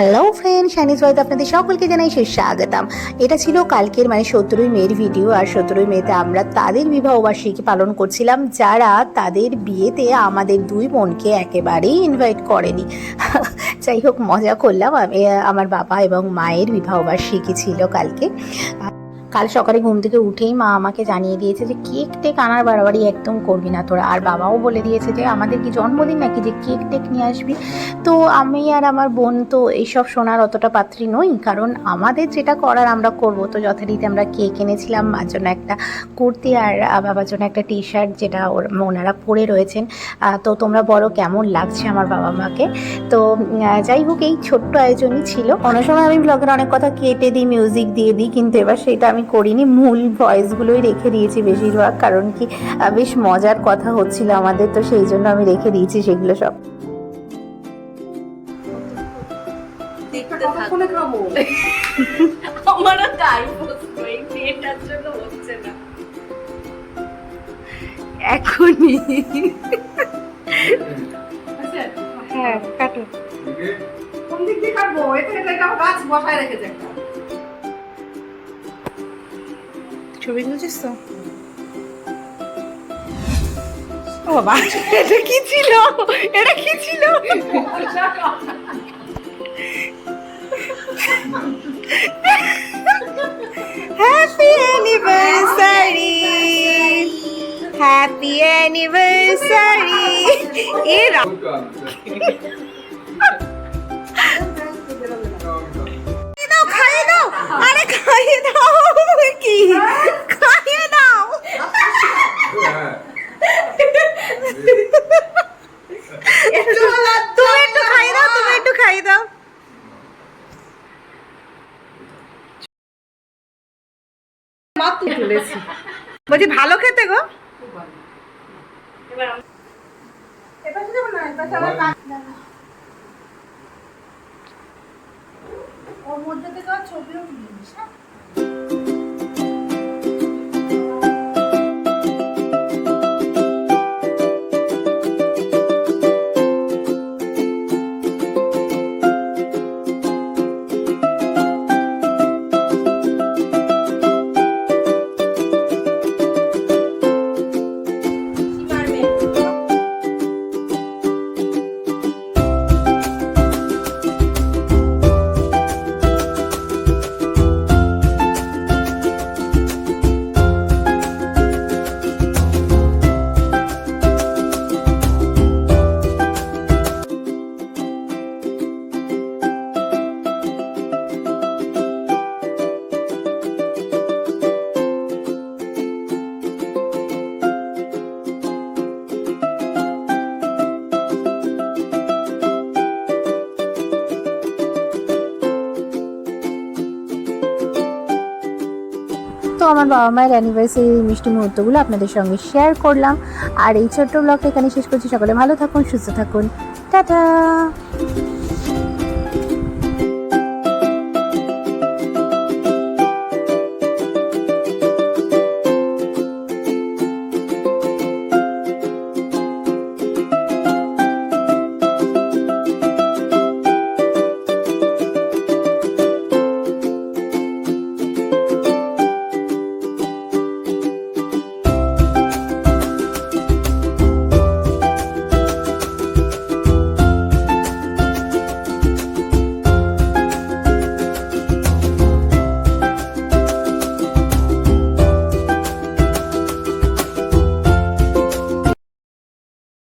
Hello friend শাইনিজ ভাইতে আপনাদের সকলকে জানাই সে স্বাগতম এটা ছিল কালকের মানে সতেরোই মেয়ের ভিডিও আর সতেরোই মেতে আমরা তাদের বিবাহবার্ষিকী পালন করছিলাম, যারা তাদের বিয়েতে আমাদের দুই বোনকে একেবারেই ইনভাইট করেনি। যাই হোক, মজা করলাম। আমি, আমার বাবা এবং মায়ের বিবাহবার্ষিকী ছিল কালকে। কাল সকালে ঘুম থেকে উঠেই মা আমাকে জানিয়ে দিয়েছে যে কেক টেক আনার বাড়াবাড়ি একদম করবি না তোরা। আর বাবাও বলে দিয়েছে যে, আমাদের কি জন্মদিন নাকি যে কেক টেক নিয়ে আসবি? তো আমি আর আমার বোন তো এইসব শোনার অতটা পাত্রী নই, কারণ আমাদের যেটা করার আমরা করব। তো যথারীতি আমরা কেক এনেছিলাম, মার জন্য একটা কুর্তি আর বাবার জন্য একটা টি শার্ট যেটা ওর, ওনারা পরে রয়েছেন। তো তোমরা বলো কেমন লাগছে আমার বাবা মাকে। তো যাই হোক, এই ছোট্ট আয়োজনই ছিল। অনেক সময় আমি ব্লগের অনেক কথা কেটে দিই মিউজিক দিয়ে দিই, কিন্তু এবার সেটা করিনি মূল ভয়েসগুলোই রেখে দিয়েছি বেশিরভাগ কারণ কি বেশ মজার কথা হচ্ছিল আমাদের তো সেই জন্য আমি রেখে দিয়েছি সেগুলো সব। দেখতে আমারও তাই বসতো জন্য হচ্ছে না। এখনই। আচ্ছা হ্যাঁ কাটো। কোন দিক দিয়ে কাটবো? এটা এটা গাছ বসায় রেখেছে একটা। ছবি তুলছিস তো ও বাবা এটা কি ছিল এটা কি ছিল হ্যাপি অ্যানিভার্সারি হ্যাপি অ্যানিভার্সারি এর বলছি ভালো খেতে গো ওর মধ্যে থেকে ছবিও তুলিস হ্যাঁ? তো আমার বাবা মায়ের অ্যানিভার্সারি মিষ্টি মুহূর্তগুলো আপনাদের সঙ্গে শেয়ার করলাম। আর এই ছোট্ট ব্লগটা এখানে শেষ করছি। সকলে ভালো থাকুন, সুস্থ থাকুন। টাটা!